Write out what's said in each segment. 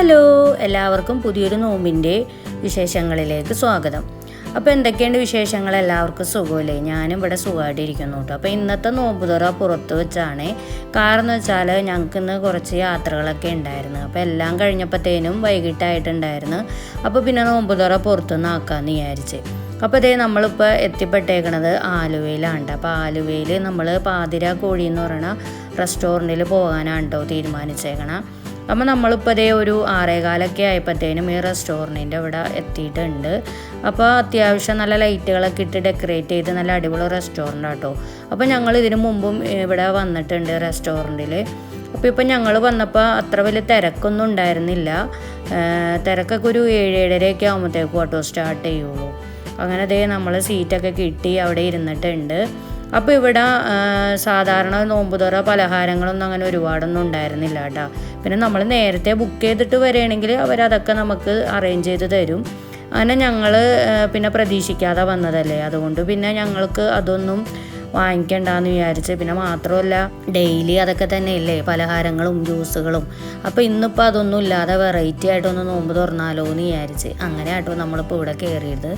Hello എല്ലാവർക്കും പുതിയൊരു നോമ്പിന്റെ വിശേഷങ്ങളിലേക്ക് സ്വാഗതം. അപ്പോൾ എന്തൊക്കെയുണ്ട് വിശേഷങ്ങൾ? എല്ലാവർക്കും സുഖമല്ലേ? ഞാനും ഇവിടെ സുഖമായിട്ടിരിക്കുന്നു കേട്ടോ. അപ്പോൾ ഇന്നത്തെ നോമ്പ് തുറ പുറത്ത് വെച്ചാണ്. കാരണം വെച്ചാൽ ഞങ്ങൾക്ക് ഇന്ന് കുറച്ച് യാത്രകളൊക്കെ ഉണ്ടായിരുന്നു. അപ്പോൾ എല്ലാം കഴിഞ്ഞപ്പോഴത്തേനും വൈകിട്ടായിട്ടുണ്ടായിരുന്നു. അപ്പോൾ പിന്നെ നോമ്പ് തുറ പുറത്തുനിന്ന് ആക്കാമെന്ന് വിചാരിച്ച്. അപ്പോൾ ഇതേ നമ്മളിപ്പോൾ എത്തിപ്പെട്ടേക്കണത് ആലുവയിലാണ് അപ്പോൾ ആലുവയിൽ നമ്മൾ പാതിര കോഴി എന്ന് പറയുന്ന റെസ്റ്റോറന്റിൽ പോകാനാണ് കേട്ടോ തീരുമാനിച്ചേക്കണം. അപ്പോൾ നമ്മളിപ്പോൾ ഇതേ ഒരു ആറേകാലൊക്കെ ആയപ്പോഴത്തേനും ഈ റെസ്റ്റോറന്റിന്റെ അവിടെ എത്തിയിട്ടുണ്ട്. അപ്പോൾ അത്യാവശ്യം നല്ല ലൈറ്റുകളൊക്കെ ഇട്ട് ഡെക്കറേറ്റ് ചെയ്ത് നല്ല അടിപൊളി റെസ്റ്റോറന്റ് ആട്ടോ. അപ്പോൾ ഞങ്ങൾ ഇതിനു മുമ്പും ഇവിടെ വന്നിട്ടുണ്ട് റെസ്റ്റോറന്റിൽ അപ്പോൾ ഇപ്പം ഞങ്ങൾ വന്നപ്പോൾ അത്ര വലിയ തിരക്കൊന്നും ഉണ്ടായിരുന്നില്ല. തിരക്കൊക്കെ ഒരു ഏഴ് ഏഴരയൊക്കെ ആകുമ്പോഴത്തേക്കും ഓട്ടോ സ്റ്റാർട്ട് ചെയ്യുള്ളൂ. അങ്ങനെ അതേ നമ്മൾ സീറ്റൊക്കെ കിട്ടി അവിടെ ഇരുന്നിട്ടുണ്ട്. അപ്പോൾ ഇവിടെ സാധാരണ നോമ്പുതുറ പലഹാരങ്ങളൊന്നും അങ്ങനെ ഒരുപാടൊന്നും ഉണ്ടായിരുന്നില്ല കേട്ടോ. പിന്നെ നമ്മൾ നേരത്തെ ബുക്ക് ചെയ്തിട്ട് വരികയാണെങ്കിൽ അവരതൊക്കെ നമുക്ക് അറേഞ്ച് ചെയ്ത് തരും. അങ്ങനെ ഞങ്ങൾ പിന്നെ പ്രതീക്ഷിക്കാതെ വന്നതല്ലേ. അതുകൊണ്ട് പിന്നെ ഞങ്ങൾക്ക് അതൊന്നും വാങ്ങിക്കണ്ടെന്ന് വിചാരിച്ച്. പിന്നെ മാത്രമല്ല ഡെയിലി അതൊക്കെ തന്നെയല്ലേ പലഹാരങ്ങളും ജ്യൂസുകളും അപ്പോൾ ഇന്നിപ്പോൾ അതൊന്നും ഇല്ലാതെ വെറൈറ്റി ആയിട്ടൊന്ന് നോമ്പ് തുറന്നാലോ എന്ന് വിചാരിച്ച് അങ്ങനെ ആയിട്ടോ നമ്മളിപ്പോൾ ഇവിടെ കയറിയത്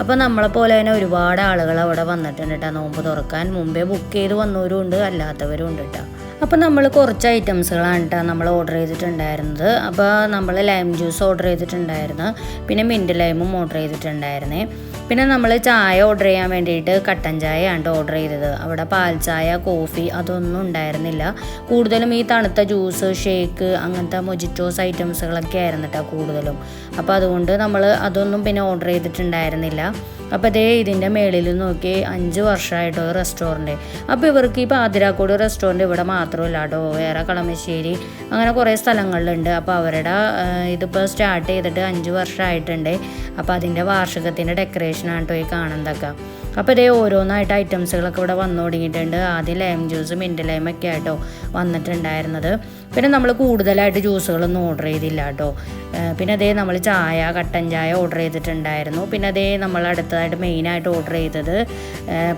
അപ്പോൾ നമ്മളെ പോലെ തന്നെ ഒരുപാട് ആളുകൾ അവിടെ വന്നിട്ടുണ്ട് കേട്ടോ നോമ്പ് തുറക്കാൻ മുമ്പേ ബുക്ക് ചെയ്ത് വന്നവരും ഉണ്ട് അല്ലാത്തവരും ഉണ്ട് കേട്ടോ അപ്പോൾ നമ്മൾ കുറച്ച് ഐറ്റംസുകളാണ് കേട്ടോ നമ്മൾ ഓർഡർ ചെയ്തിട്ടുണ്ടായിരുന്നത്. അപ്പോൾ നമ്മൾ ലൈം ജ്യൂസ് ഓർഡർ ചെയ്തിട്ടുണ്ടായിരുന്നു. പിന്നെ മിന്റ് ലൈമും ഓർഡർ ചെയ്തിട്ടുണ്ടായിരുന്നേ. പിന്നെ നമ്മൾ ചായ ഓർഡർ ചെയ്യാൻ വേണ്ടിയിട്ട് കട്ടൻ ചായയാണ് ഓർഡർ ചെയ്തത്. അവിടെ പാൽ ചായ കോഫി അതൊന്നും ഉണ്ടായിരുന്നില്ല. കൂടുതലും ഈ തണുത്ത ജ്യൂസ് ഷേക്ക് അങ്ങനത്തെ മൊജിറ്റോസ് ഐറ്റംസുകളൊക്കെ ആയിരുന്നു കേട്ടോ കൂടുതലും. അപ്പോൾ അതുകൊണ്ട് നമ്മൾ അതൊന്നും പിന്നെ ഓർഡർ ചെയ്തിട്ടുണ്ടായിരുന്നില്ല. അപ്പോൾ അതേ ഇതിന്റെ മേളിൽ നോക്കി അഞ്ച് വർഷമായിട്ടോ റെസ്റ്റോറന്റ് അപ്പോൾ ഇവർക്ക് ഈ പാതിരാക്കോട് റെസ്റ്റോറന്റ് ഇവിടെ മാത്രമല്ല കേട്ടോ വേറെ കളമശ്ശേരി അങ്ങനെ കുറേ സ്ഥലങ്ങളിലുണ്ട്. അപ്പോൾ അവരുടെ ഇതിപ്പോൾ സ്റ്റാർട്ട് ചെയ്തിട്ട് അഞ്ച് വർഷമായിട്ടുണ്ട്. അപ്പോൾ അതിന്റെ വാർഷികത്തിന്റെ ഡെക്കറേഷനാണ് കേട്ടോ ഈ കാണുന്നതൊക്കെ. അപ്പോൾ ഇതേ ഓരോന്നായിട്ട് ഐറ്റംസുകളൊക്കെ ഇവിടെ വന്നു തുടങ്ങിയിട്ടുണ്ട്. ആദ്യം ലൈം ജ്യൂസ് മിന്റ് ലൈമൊക്കെ ആയിട്ടോ വന്നിട്ടുണ്ടായിരുന്നത്. പിന്നെ നമ്മൾ കൂടുതലായിട്ട് ജ്യൂസുകളൊന്നും ഓർഡർ ചെയ്തില്ല കേട്ടോ പിന്നെ അതേ നമ്മൾ ചായ കട്ടൻ ചായ ഓർഡർ ചെയ്തിട്ടുണ്ടായിരുന്നു. പിന്നെ അതേ നമ്മൾ അടുത്തതായിട്ട് മെയിനായിട്ട് ഓർഡർ ചെയ്തത്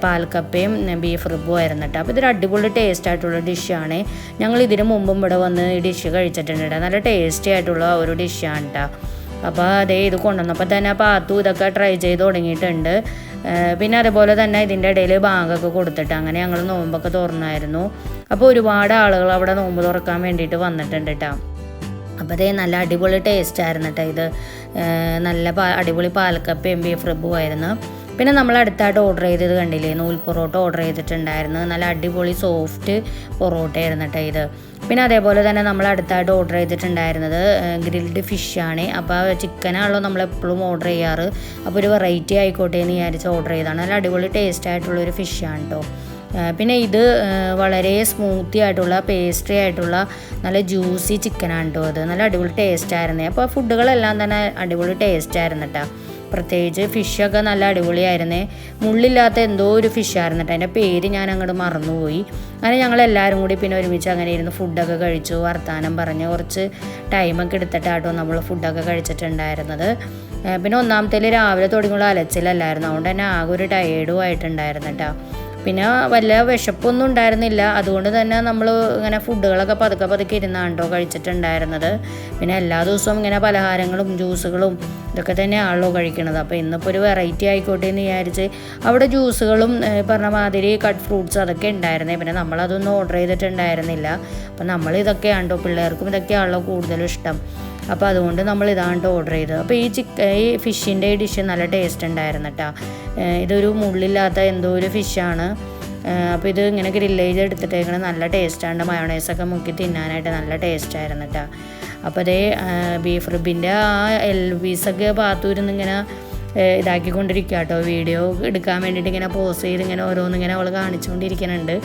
പാൽക്കപ്പയും ബീഫ് റിബും ആയിരുന്നു കേട്ടോ അപ്പോൾ ഇതൊരു അടിപൊളി ടേസ്റ്റ് ആയിട്ടുള്ള ഡിഷാണ് ഞങ്ങൾ ഇതിനു മുമ്പും ഇവിടെ വന്ന് ഈ ഡിഷ് കഴിച്ചിട്ടുണ്ട് നല്ല ടേസ്റ്റി ആയിട്ടുള്ള ഒരു ഡിഷാണ് കേട്ടോ അപ്പോൾ അതേ ഇത് കൊണ്ടുവന്നപ്പോൾ തന്നെ പാത്തു ഇതൊക്കെ ട്രൈ ചെയ്ത് തുടങ്ങിയിട്ടുണ്ട്. പിന്നെ അതുപോലെ തന്നെ ഇതിന്റെ ഇടയിൽ ബാങ്കൊക്കെ കൊടുത്തിട്ട് അങ്ങനെ ഞങ്ങൾ നോമ്പൊക്കെ തുറന്നായിരുന്നു. അപ്പോൾ ഒരുപാട് ആളുകൾ അവിടെ നോമ്പ് തുറക്കാൻ വേണ്ടിയിട്ട് വന്നിട്ടുണ്ട് കേട്ടോ അപ്പോൾ അതേ നല്ല അടിപൊളി ടേസ്റ്റ് ആയിരുന്നു കേട്ടോ ഇത്. നല്ല പാ അടിപൊളി പാലക്കപ്പയും ബീഫ് റബ്ബും ആയിരുന്നു. പിന്നെ നമ്മൾ അടുത്തായിട്ട് ഓർഡർ ചെയ്തത് കണ്ടില്ലേ? നൂൽ പൊറോട്ട ഓർഡർ ചെയ്തിട്ടുണ്ടായിരുന്നു. നല്ല അടിപൊളി സോഫ്റ്റ് പൊറോട്ട ആയിരുന്നു കേട്ടോ ഇത്. പിന്നെ അതേപോലെ തന്നെ നമ്മൾ അടുത്തായിട്ട് ഓർഡർ ചെയ്തിട്ടുണ്ടായിരുന്നത് ഗ്രിൽഡ് ഫിഷാണ് അപ്പോൾ ചിക്കനാണല്ലോ നമ്മൾ എപ്പോഴും ഓർഡർ ചെയ്യാറ്. അപ്പോൾ ഒരു വെറൈറ്റി ആയിക്കോട്ടെ എന്ന് വിചാരിച്ച് ഓർഡർ ചെയ്തതാണ്. നല്ല അടിപൊളി ടേസ്റ്റ് ആയിട്ടുള്ള ആയിട്ടുള്ളൊരു ഫിഷാണ് കേട്ടോ പിന്നെ ഇത് വളരെ സ്മൂത്തി ആയിട്ടുള്ള പേസ്ട്രി ആയിട്ടുള്ള നല്ല ജ്യൂസി ചിക്കനാണ് കേട്ടോ അത്. നല്ല അടിപൊളി ടേസ്റ്റ് ആയിരുന്നു. അപ്പോൾ ഫുഡുകളെല്ലാം തന്നെ അടിപൊളി ടേസ്റ്റ് ആയിരുന്നു കേട്ടോ പ്രത്യേകിച്ച് ഫിഷൊക്കെ നല്ല അടിപൊളിയായിരുന്നേ. മുള്ളില്ലാത്ത എന്തോ ഒരു ഫിഷായിരുന്നു കേട്ടോ. അതിന്റെ പേര് ഞാൻ അങ്ങോട്ട് മറന്നുപോയി. അങ്ങനെ ഞങ്ങൾ എല്ലാവരും കൂടി പിന്നെ ഒരുമിച്ച് അങ്ങനെ ഇരുന്ന് ഫുഡൊക്കെ കഴിച്ചു വർത്തമാനം പറഞ്ഞ്. കുറച്ച് ടൈമൊക്കെ എടുത്തിട്ടാട്ടോ നമ്മൾ ഫുഡൊക്കെ കഴിച്ചിട്ടുണ്ടായിരുന്നത്. പിന്നെ ഒന്നാമത്തേൽ രാവിലെ തുടങ്ങിയുള്ള അലച്ചിലല്ലായിരുന്നു. അതുകൊണ്ട് തന്നെ ആകെ ഒരു ടയേർഡും ആയിട്ടുണ്ടായിരുന്നു കേട്ടോ. പിന്നെ വല്ല വിശപ്പൊന്നും ഉണ്ടായിരുന്നില്ല. അതുകൊണ്ട് തന്നെ നമ്മൾ ഇങ്ങനെ ഫുഡുകളൊക്കെ പതുക്കെ പതുക്കെ ഇരുന്നാണ്ടോ കഴിച്ചിട്ടുണ്ടായിരുന്നത്. പിന്നെ എല്ലാ ദിവസവും ഇങ്ങനെ പലഹാരങ്ങളും ജ്യൂസുകളും ഇതൊക്കെ തന്നെയാണല്ലോ കഴിക്കണത്. അപ്പോൾ ഇന്നിപ്പോൾ ഒരു വെറൈറ്റി ആയിക്കോട്ടെ എന്ന് വിചാരിച്ച് അവിടെ ജ്യൂസുകളും പറഞ്ഞ മാതിരി കട്ട് ഫ്രൂട്ട്സ് അതൊക്കെ ഉണ്ടായിരുന്നേ. പിന്നെ നമ്മളതൊന്നും ഓർഡർ ചെയ്തിട്ടുണ്ടായിരുന്നില്ല. അപ്പോൾ നമ്മൾ ഇതൊക്കെയാണല്ലോ പിള്ളേർക്കും ഇതൊക്കെയാണല്ലോ കൂടുതലും ഇഷ്ടം. അപ്പോൾ അതുകൊണ്ട് നമ്മൾ ഇതാണ്ട് ഓർഡർ ചെയ്തത്. അപ്പോൾ ഈ ചിക്ക ഈ ഫിഷിന്റെ ഡിഷ് നല്ല ടേസ്റ്റ് ഉണ്ടായിരുന്നു കേട്ടോ ഇതൊരു മുള്ളില്ലാത്ത എന്തോ ഒരു ഫിഷാണ് അപ്പോൾ ഇത് ഇങ്ങനെ ഗ്രില്ല് ചെയ്ത് എടുത്തിട്ടേക്കണ. നല്ല ടേസ്റ്റാണ് മയോണൈസൊക്കെ മുക്കി തിന്നാനായിട്ട് നല്ല ടേസ്റ്റായിരുന്നു കേട്ടോ അപ്പോൾ അതേ ബീഫ് റിബിന്റെ ആ എൽ പീസൊക്കെ പാത്തൂരുന്ന് ഇങ്ങനെ ഇതാക്കിക്കൊണ്ടിരിക്കുക കേട്ടോ വീഡിയോ എടുക്കാൻ വേണ്ടിയിട്ട് ഇങ്ങനെ പോസ് ചെയ്ത് ഇങ്ങനെ ഓരോന്നിങ്ങനെ അവൾ കാണിച്ചുകൊണ്ടിരിക്കുന്നുണ്ട്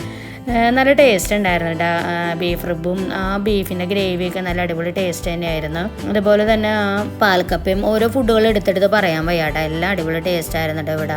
നല്ല ടേസ്റ്റ് ഉണ്ടായിരുന്നു കേട്ടോ ബീഫ് റിബും ആ ബീഫിന്റെ ഗ്രേവിയൊക്കെ നല്ല അടിപൊളി ടേസ്റ്റ് തന്നെയായിരുന്നു. അതുപോലെ തന്നെ ആ പാൽക്കപ്പയും ഓരോ ഫുഡുകൾ എടുത്തെടുത്ത് പറയാൻ വയ്യാട്ടോ. എല്ലാം അടിപൊളി ടേസ്റ്റ് ആയിരുന്നു കേട്ടോ ഇവിടെ.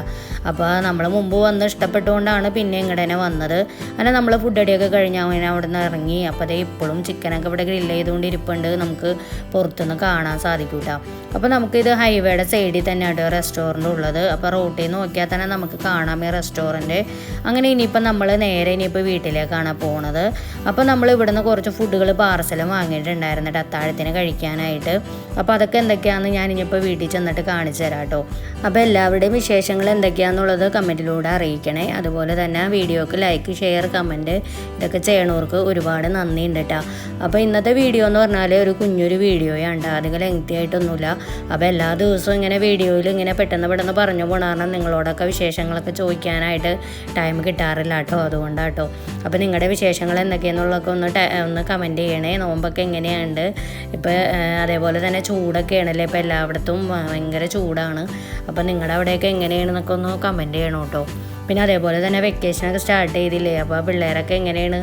അപ്പോൾ നമ്മൾ മുമ്പ് വന്ന് ഇഷ്ടപ്പെട്ടുകൊണ്ടാണ് പിന്നെ ഇങ്ങോട്ട് വന്നത്. അങ്ങനെ നമ്മൾ ഫുഡ് അടിയൊക്കെ കഴിഞ്ഞാൽ അങ്ങനെ അവിടെ നിന്ന് ഇറങ്ങി. അപ്പോൾ അതേ ഇപ്പോഴും ചിക്കനൊക്കെ ഇവിടെ ഗ്രില്ല് ചെയ്തുകൊണ്ട് ഇരിപ്പുണ്ട്. നമുക്ക് പുറത്തുനിന്ന് കാണാൻ സാധിക്കും കേട്ടോ അപ്പോൾ നമുക്കിത് ഹൈവേയുടെ സൈഡിൽ തന്നെയാണ് റെസ്റ്റോറന്റ് ഉള്ളത്. അപ്പോൾ റോട്ടിൽ നിന്ന് നോക്കിയാൽ തന്നെ നമുക്ക് കാണാം ഈ റെസ്റ്റോറന്റ് അങ്ങനെ ഇനിയിപ്പോൾ നമ്മൾ നേരെ ഇനിയിപ്പോൾ വീട്ടിലേക്കാണ് പോണത്. അപ്പോൾ നമ്മൾ ഇവിടുന്ന് കുറച്ച് ഫുഡുകൾ പാർസലും വാങ്ങിയിട്ടുണ്ടായിരുന്നു അത്താഴത്തിന് കഴിക്കാനായിട്ട്. അപ്പോൾ അതൊക്കെ എന്തൊക്കെയാണെന്ന് ഞാൻ ഇനിയിപ്പോൾ വീട്ടിൽ ചെന്നിട്ട് കാണിച്ചു തരാം കേട്ടോ അപ്പോൾ എല്ലാവരുടെയും വിശേഷങ്ങൾ എന്തൊക്കെയാണെന്നുള്ളത് കമന്റിലൂടെ അറിയിക്കണേ. അതുപോലെ തന്നെ വീഡിയോക്ക് ലൈക്ക് ഷെയർ കമന്റ് ഇതൊക്കെ ചെയ്യണവർക്ക് ഒരുപാട് നന്ദിയുണ്ട് കേട്ടോ അപ്പോൾ ഇന്നത്തെ വീഡിയോ എന്ന് പറഞ്ഞാൽ ഒരു കുഞ്ഞൊരു വീഡിയോയാണ് കേട്ടോ അധികം ലെങ്തി ആയിട്ടൊന്നുമില്ല. അപ്പോൾ എല്ലാ ദിവസവും ഇങ്ങനെ വീഡിയോയിൽ ഇങ്ങനെ പെട്ടെന്ന് പെട്ടെന്ന് പറഞ്ഞു പോകണം കാരണം നിങ്ങളോടൊക്കെ വിശേഷങ്ങളൊക്കെ ചോദിക്കാനായിട്ട് ടൈം കിട്ടാറില്ല കേട്ടോ അതുകൊണ്ടാട്ടോ. അപ്പോൾ നിങ്ങളുടെ വിശേഷങ്ങൾ എന്തൊക്കെയെന്നുള്ളതൊക്കെ ഒന്ന് ഒന്ന് കമന്റ് ചെയ്യണേ. നോമ്പൊക്കെ എങ്ങനെയുണ്ട്? ഇപ്പോൾ അതേപോലെ തന്നെ ചൂടൊക്കെ ആണല്ലേ ഇപ്പോൾ എല്ലായിടത്തും ഭയങ്കര ചൂടാണ്. അപ്പോൾ നിങ്ങളുടെ അവിടെയൊക്കെ എങ്ങനെയാണെന്നൊക്കെ ഒന്ന് കമന്റ് ചെയ്യണം കേട്ടോ പിന്നെ അതേപോലെ തന്നെ വെക്കേഷനൊക്കെ സ്റ്റാർട്ട് ചെയ്തില്ലേ? അപ്പോൾ പിള്ളേരൊക്കെ എങ്ങനെയാണ്?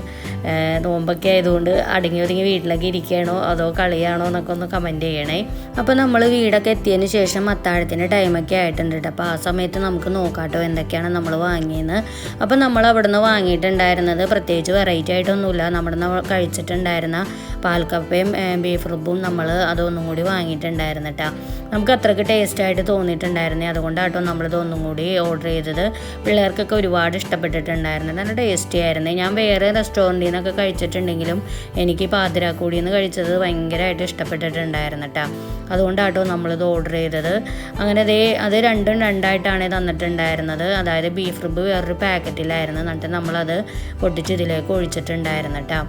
നോമ്പൊക്കെ ആയതുകൊണ്ട് അടങ്ങി ഒതുങ്ങി വീട്ടിലൊക്കെ ഇരിക്കുകയാണോ? അതോ കളിയാണോ എന്നൊക്കെ ഒന്ന് കമന്റ് ചെയ്യണേ. അപ്പോൾ നമ്മൾ വീടൊക്കെ എത്തിയതിന് ശേഷം അത്താഴത്തിന്റെ ടൈമൊക്കെ ആയിട്ടുണ്ട് കേട്ടോ. അപ്പോൾ ആ സമയത്ത് നമുക്ക് നോക്കാട്ടോ എന്തൊക്കെയാണ് നമ്മൾ വാങ്ങിയെന്ന് അപ്പോൾ നമ്മൾ അവിടെ നിന്ന് വാങ്ങിയിട്ടുണ്ടായിരുന്നത് പ്രത്യേകിച്ച് വെറൈറ്റി ആയിട്ടൊന്നുമില്ല. നമ്മുടെ കഴിച്ചിട്ടുണ്ടായിരുന്ന പാൽക്കപ്പയും ബീഫ് റിബും നമ്മൾ അതൊന്നും കൂടി വാങ്ങിയിട്ടുണ്ടായിരുന്നു കേട്ടോ. നമുക്ക് അത്രയ്ക്ക് ടേസ്റ്റ് ആയിട്ട് തോന്നിയിട്ടുണ്ടായിരുന്നേ. അതുകൊണ്ടാട്ടോ നമ്മളിത് ഒന്നും കൂടി ഓർഡർ ചെയ്തത്. പിള്ളേർക്കൊക്കെ ഒരുപാട് ഇഷ്ടപ്പെട്ടിട്ടുണ്ടായിരുന്നു. നല്ല ടേസ്റ്റി ആയിരുന്നു. ഞാൻ വേറെ റെസ്റ്റോറന്റിൽ നിന്നൊക്കെ കഴിച്ചിട്ടുണ്ടെങ്കിലും എനിക്ക് പാതിരാക്കൂടിയിൽ നിന്ന് കഴിച്ചത് ഭയങ്കരമായിട്ട് ഇഷ്ടപ്പെട്ടിട്ടുണ്ടായിരുന്നു കേട്ടോ അതുകൊണ്ടാട്ടോ നമ്മളിത് ഓർഡർ ചെയ്തത്. അങ്ങനെ അതേ അത് രണ്ടും രണ്ടായിട്ടാണ് തന്നിട്ടുണ്ടായിരുന്നത്. അതായത് ബീഫ് റിബ് വേറൊരു പാക്കറ്റിലായിരുന്നു എന്നിട്ട് നമ്മളത് പൊട്ടിച്ച് ഇതിലേക്ക് ഒഴിച്ചിട്ടുണ്ടായിരുന്നു കേട്ടോ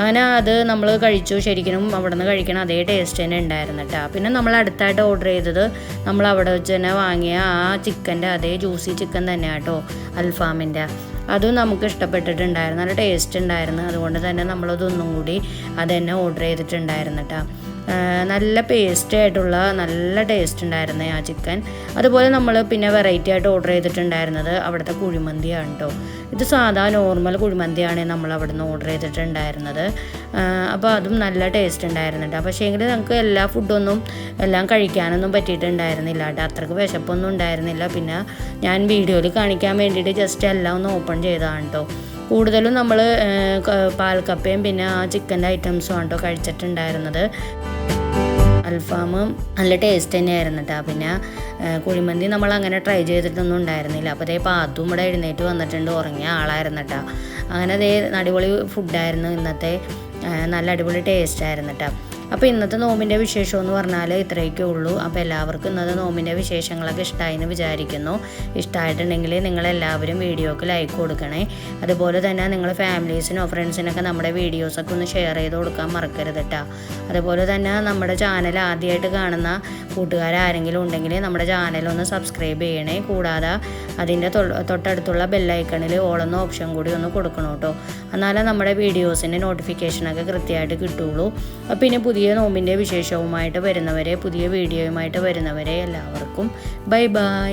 അങ്ങനെ അത് നമ്മൾ കഴിച്ചു. ശരിക്കും അവിടെ നിന്ന് കഴിക്കണം അതേ ടേസ്റ്റ് തന്നെ ഉണ്ടായിരുന്നു കേട്ടോ പിന്നെ നമ്മൾ അടുത്തായിട്ട് ഓർഡർ ചെയ്തത്. നമ്മൾ അവിടെ വെച്ച് തന്നെ വാങ്ങിയ ആ ചിക്കന്റെ അതേ ജ്യൂസി ചിക്കൻ തന്നെ കേട്ടോ അൽഫാമിന്റെ അതും നമുക്ക് ഇഷ്ടപ്പെട്ടിട്ടുണ്ടായിരുന്നു. നല്ല ടേസ്റ്റ് ഉണ്ടായിരുന്നു. അതുകൊണ്ട് തന്നെ നമ്മളതൊന്നും കൂടി അത് തന്നെ ഓർഡർ ചെയ്തിട്ടുണ്ടായിരുന്നു കേട്ടോ നല്ല പേസ്റ്റ് ആയിട്ടുള്ള നല്ല ടേസ്റ്റ് ഉണ്ടായിരുന്നു ആ ചിക്കൻ അതുപോലെ നമ്മൾ പിന്നെ വെറൈറ്റി ആയിട്ട് ഓർഡർ ചെയ്തിട്ടുണ്ടായിരുന്നത് അവിടുത്തെ കുഴിമന്തിയാണ് കേട്ടോ ഇത് സാധാ നോർമൽ കുഴിമന്തിയാണ് നമ്മൾ അവിടെ നിന്ന് ഓർഡർ ചെയ്തിട്ടുണ്ടായിരുന്നത് അപ്പോൾ അതും നല്ല ടേസ്റ്റ് ഉണ്ടായിരുന്നുണ്ട്. പക്ഷേ എങ്കിൽ നമുക്ക് എല്ലാ ഫുഡൊന്നും എല്ലാം കഴിക്കാനൊന്നും പറ്റിയിട്ടുണ്ടായിരുന്നില്ല കേട്ടോ അത്രയ്ക്ക് വിശപ്പൊന്നും ഉണ്ടായിരുന്നില്ല. പിന്നെ ഞാൻ വീഡിയോയിൽ കാണിക്കാൻ വേണ്ടിയിട്ട് ജസ്റ്റ് എല്ലാം ഒന്ന് ഓപ്പൺ ചെയ്തതാണ് കേട്ടോ കൂടുതലും നമ്മൾ പാൽക്കപ്പയും പിന്നെ ആ ചിക്കന്റെ ഐറ്റംസും ആണ് കേട്ടോ കഴിച്ചിട്ടുണ്ടായിരുന്നത്. അൽഫാമും നല്ല ടേസ്റ്റ് തന്നെയായിരുന്നു കേട്ടോ പിന്നെ കുഴിമന്തി നമ്മൾ അങ്ങനെ ട്രൈ ചെയ്തിട്ടൊന്നും ഉണ്ടായിരുന്നില്ല. അപ്പോൾ അതേ പാത്തും ഇവിടെ എഴുന്നേറ്റ് വന്നിട്ടുണ്ട്. ഉറങ്ങിയ ആളായിരുന്നു കേട്ടോ അങ്ങനെ അതേ അടിപൊളി ഫുഡായിരുന്നു ഇന്നത്തെ. നല്ല അടിപൊളി ടേസ്റ്റ് ആയിരുന്നു കേട്ടോ അപ്പോൾ ഇന്നത്തെ നോമ്പിന്റെ വിശേഷം എന്ന് പറഞ്ഞാൽ ഇത്രയൊക്കെ ഉള്ളൂ. അപ്പോൾ എല്ലാവർക്കും ഇന്നത്തെ നോമ്പിന്റെ വിശേഷങ്ങളൊക്കെ ഇഷ്ടമായി എന്ന് വിചാരിക്കുന്നു. ഇഷ്ടമായിട്ടുണ്ടെങ്കിൽ നിങ്ങളെല്ലാവരും വീഡിയോക്ക് ലൈക്ക് കൊടുക്കണേ. അതുപോലെ തന്നെ നിങ്ങൾ ഫാമിലീസിനോ ഫ്രണ്ട്സിനൊക്കെ നമ്മുടെ വീഡിയോസൊക്കെ ഒന്ന് ഷെയർ ചെയ്ത് കൊടുക്കാൻ മറക്കരുത് കേട്ടോ അതുപോലെ തന്നെ നമ്മുടെ ചാനൽ ആദ്യമായിട്ട് കാണുന്ന കൂട്ടുകാരാരെങ്കിലും ഉണ്ടെങ്കിൽ നമ്മുടെ ചാനൽ ഒന്ന് സബ്സ്ക്രൈബ് ചെയ്യണേ. കൂടാതെ അതിന്റെ തൊട്ടടുത്തുള്ള ബെല്ലൈക്കണിൽ ഓളെന്ന ഓപ്ഷൻ കൂടി ഒന്ന് കൊടുക്കണം കേട്ടോ. എന്നാലേ നമ്മുടെ വീഡിയോസിന്റെ നോട്ടിഫിക്കേഷനൊക്കെ കൃത്യമായിട്ട് കിട്ടുള്ളൂ പിന്നെ പുതിയ നോമ്പിന്റെ വിശേഷവുമായിട്ട് വരുന്നവരെ പുതിയ വീഡിയോയുമായിട്ട് വരുന്നവരെ എല്ലാവർക്കും ബൈ ബൈ.